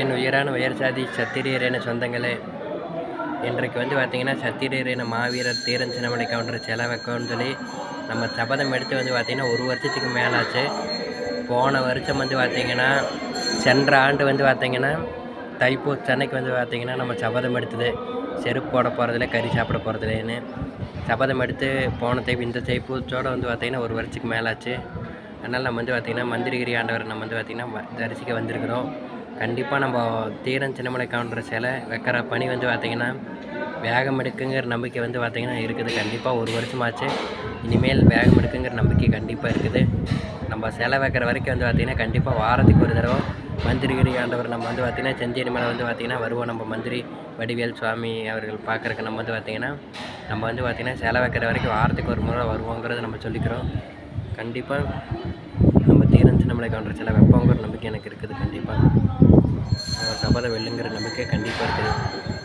என் உயரான உயர் சாதி என சொந்தங்களே. இன்றைக்கு வந்து பார்த்திங்கன்னா சத்திரியரேன மாவீரர் தீரன் சின்னமலை கவுண்டர் செல வைக்கணும்னு சொல்லி நம்ம சபதம் எடுத்து வந்து பார்த்திங்கன்னா ஒரு வருஷத்துக்கு மேலாச்சு. போன வருஷம் வந்து பார்த்திங்கன்னா சென்ற ஆண்டு வந்து பார்த்திங்கன்னா தைப்பூச சென்னைக்கு வந்து பார்த்திங்கன்னா நம்ம சபதம் எடுத்தது. செருப்பு போட போகிறதில்ல கறி சாப்பிட போகிறதில்லன்னு சபதம் எடுத்து போன தைப்பு இந்த தைப்பூச்சோட வந்து பார்த்திங்கன்னா ஒரு வருஷத்துக்கு மேலாச்சு. அதனால் நம்ம வந்து பார்த்திங்கன்னா மந்திரகிரி ஆண்டவர் நம்ம வந்து பார்த்திங்கன்னா தரிசிக்க வந்திருக்கிறோம். கண்டிப்பாக நம்ம தீரன் சின்னமலை கவுண்டர் சிலை வைக்கிற பணி வந்து பார்த்திங்கன்னா வேகம் எடுக்குங்கிற நம்பிக்கை வந்து பார்த்திங்கன்னா இருக்குது. கண்டிப்பாக ஒரு வருஷமாச்சு. இனிமேல் வேகம் எடுக்குங்கிற நம்பிக்கை கண்டிப்பாக இருக்குது. நம்ம சிலை வைக்கிற வரைக்கும் வந்து பார்த்திங்கன்னா கண்டிப்பாக வாரத்துக்கு ஒரு தடவை மந்திரிகிரி ஆண்டவர் நம்ம வந்து பார்த்திங்கன்னா செஞ்சேரி மேலே வந்து பார்த்திங்கன்னா வருவோம். நம்ம மந்திரி வடிவேல் சுவாமி அவர்கள் பார்க்குறக்கு நம்ம வந்து பார்த்திங்கன்னா நம்ம வந்து பார்த்திங்கன்னா சிலை வைக்கிற வரைக்கும் வாரத்துக்கு ஒரு முறை வருவோங்கிறத நம்ம சொல்லிக்கிறோம். கண்டிப்பாக தீரஞ்சு நம்மளை சின்னமலை கவுண்டர் வைப்போங்கிற நம்பிக்கை எனக்கு இருக்குது கண்டிப்பாக சபத வெல்லுங்கிற நம்பிக்கை கண்டிப்பாக இருக்குது.